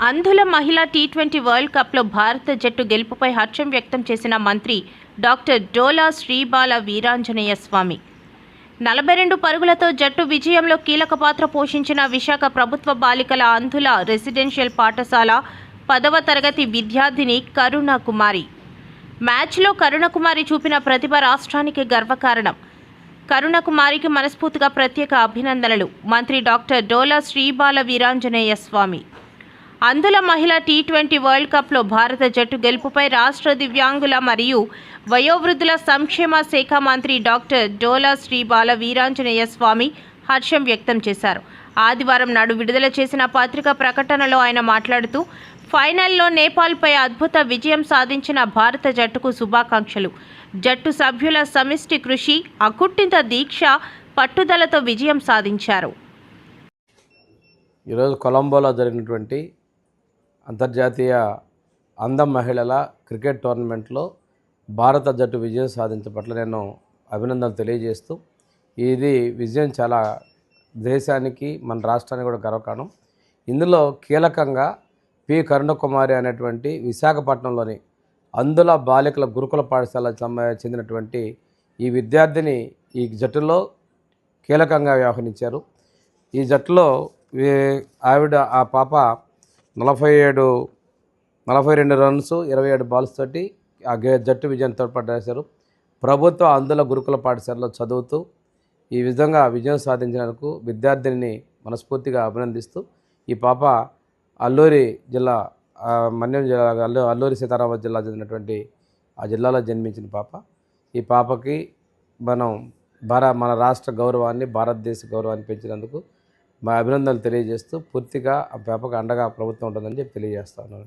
అంధుల మహిళా T twenty world కప్లో భారత జట్టు గెలుపుపై హర్షం వ్యక్తం చేసిన మంత్రి డాక్టర్ డోలా శ్రీబాల వీరాంజనేయ స్వామి. నలభై రెండు పరుగులతో జట్టు విజయంలో కీలక పాత్ర పోషించిన విశాఖ ప్రభుత్వ బాలికల అంధుల రెసిడెన్షియల్ పాఠశాల పదవ తరగతి విద్యార్థిని కరుణ కుమారి మ్యాచ్లో కరుణకుమారి చూపిన ప్రతిభ రాష్ట్రానికి గర్వకారణం. కరుణకుమారికి మనస్ఫూర్తిగా ప్రత్యేక అభినందనలు. మంత్రి డాక్టర్ డోలా శ్రీబాల వీరాంజనేయ స్వామి. అందుల మహిళా టీ ట్వంటీ వరల్డ్ కప్లో భారత జట్టు గెలుపుపై రాష్ట్ర దివ్యాంగుల మరియు వయోవృద్ధుల సంక్షేమ శాఖ మంత్రి డాక్టర్ డోలా శ్రీబాల వీరాంజనేయ స్వామి హర్షం వ్యక్తం చేశారు. ఆదివారం నాడు విడుదల చేసిన పత్రికా ప్రకటనలో ఆయన మాట్లాడుతూ ఫైనల్లో నేపాల్పై అద్భుత విజయం సాధించిన భారత జట్టుకు శుభాకాంక్షలు. జట్టు సభ్యుల సమిష్టి కృషి అకుట్టింత దీక్ష పట్టుదలతో విజయం సాధించారు. ఈరోజు కొలంబోలో జరిగినటువంటి అంతర్జాతీయ అందం మహిళల క్రికెట్ టోర్నమెంట్లో భారత జట్టు విజయం సాధించ పట్ల నేను అభినందనలు తెలియజేస్తూ ఇది విజయం చాలా దేశానికి మన రాష్ట్రానికి కూడా గర్వకారణం. ఇందులో కీలకంగా పి. కరుణకుమారి అనేటువంటి విశాఖపట్నంలోని అందుల బాలికల గురుకుల పాఠశాల చెందినటువంటి ఈ విద్యార్థిని ఈ జట్టులో కీలకంగా వ్యవహరించారు. ఈ జట్టులో ఆవిడ ఆ పాప నలభై ఏడు నలభై రెండు రన్స్ ఇరవై ఏడు బాల్స్ తోటి ఆ గే- జట్టు విజయాన్ని తోడ్పడేశారు ప్రభుత్వ అందుల గురుకుల పాఠశాలలో చదువుతూ ఈ విధంగా విజయం సాధించినందుకు విద్యార్థిని మనస్ఫూర్తిగా అభినందిస్తూ ఈ పాప అల్లూరి జిల్లా మన్యం జిల్లా అల్లు అల్లూరి సీతారామ జిల్లా చెందినటువంటి ఆ జిల్లాలో జన్మించిన పాప. ఈ పాపకి మనం భార మన రాష్ట్ర గౌరవాన్ని భారతదేశ గౌరవాన్ని పెంచినందుకు మా అభినందనలు తెలియజేస్తూ పూర్తిగా ఆ పేపకు అండగా ప్రభుత్వం ఉంటుందని చెప్పి తెలియజేస్తాను